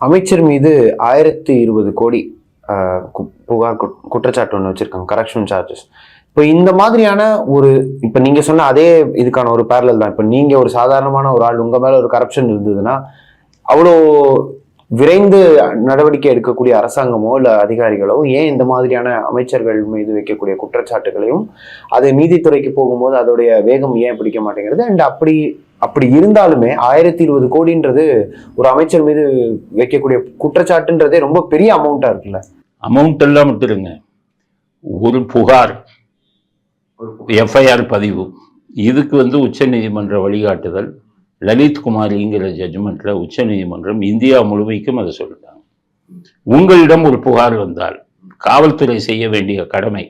அமைச்சர் மீது ஆயிரத்தி இருபது கோடி புகார் குட்- குற்றச்சாட்டு ஒன்று வச்சிருக்காங்க கரெக்ஷன் சார்ஜஸ் இப்போ இந்த மாதிரியான ஒரு இப்போ நீங்கள் சொன்ன அதே இதுக்கான ஒரு பேரலல் தான். இப்போ நீங்கள் ஒரு சாதாரணமான ஒரு ஆள் உங்கள் மேலே ஒரு கரப்ஷன் இருந்ததுன்னா அவ்வளோ விரைந்து நடவடிக்கை எடுக்கக்கூடிய அரசாங்கமோ இல்லை அதிகாரிகளோ ஏன் இந்த மாதிரியான அமைச்சர்கள் மீது வைக்கக்கூடிய குற்றச்சாட்டுகளையும் அது நீதித்துறைக்கு போகும்போது அதோடைய வேகம் ஏன் பிடிக்க மாட்டேங்கிறது? அண்ட் அப்படி அப்படி இருந்தாலுமே ஆயிரத்தி இருபது கோடின்றது ஒரு அமைச்சர் மீது வைக்கக்கூடிய குற்றச்சாட்டுன்றதே ரொம்ப பெரிய அமௌண்ட்டா இருக்குல்ல? அமௌண்ட் எல்லாம் விட்டுருங்க ஒரு புகார் எஃப்ஐஆர் பதிவு இதுக்கு வந்து உச்சநீதிமன்ற வழிகாட்டுதல் லலித் குமாரிங்கிற ஜட்ஜ்மெண்ட்ல உச்சநீதிமன்றம் இந்தியா முழுமைக்கும் அதை சொல்லிட்டாங்க. உங்களிடம் ஒரு புகார் வந்தால் காவல்துறை செய்ய வேண்டிய கடமை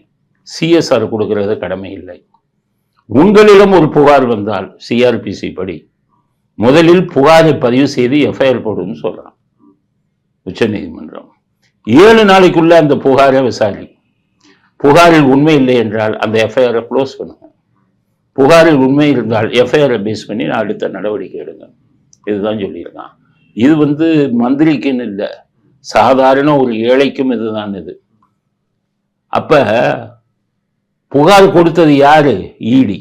சிஎஸ்ஆர் கொடுக்கறது கடமை இல்லை. உங்களிடம் ஒரு புகார் வந்தால் சிஆர்பிசி படி முதலில் புகாரை பதிவு செய்து எஃப்ஐஆர் போடுன்னு சொல்கிறான் உச்சநீதிமன்றம் ஏழு நாளைக்குள்ள அந்த புகாரை விசாரி. புகாரில் உண்மை இல்லை என்றால் அந்த எஃப்ஐஆரை க்ளோஸ் பண்ணுங்க. புகாரில் உண்மை இருந்தால் எஃப்ஐஆரை பேஸ் பண்ணி நான் அடுத்த நடவடிக்கை எடுங்க. இதுதான் சொல்லியிருக்கான். இது வந்து மந்திரிக்குன்னு இல்லை. சாதாரண ஒரு ஏழைக்கும் இதுதான் இது. அப்போ புகார் கொடுத்தது யாரு? ஈடி.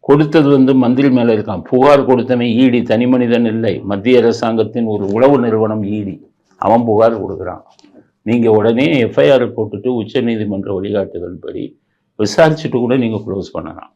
கொடுத்தது வந்து மந்திரி மேல இருக்கான். புகார் கொடுத்தவன் ஈடி தனி மனிதன் இல்லை. மத்திய அரசாங்கத்தின் ஒரு உளவு நிறுவனம் ஈடி. அவன் புகார் கொடுக்குறான். நீங்க உடனே எஃப்ஐஆர் போட்டுட்டு உச்சநீதிமன்ற வழிகாட்டுதல் படி விசாரிச்சுட்டு கூட நீங்க க்ளோஸ் பண்ணலாம்.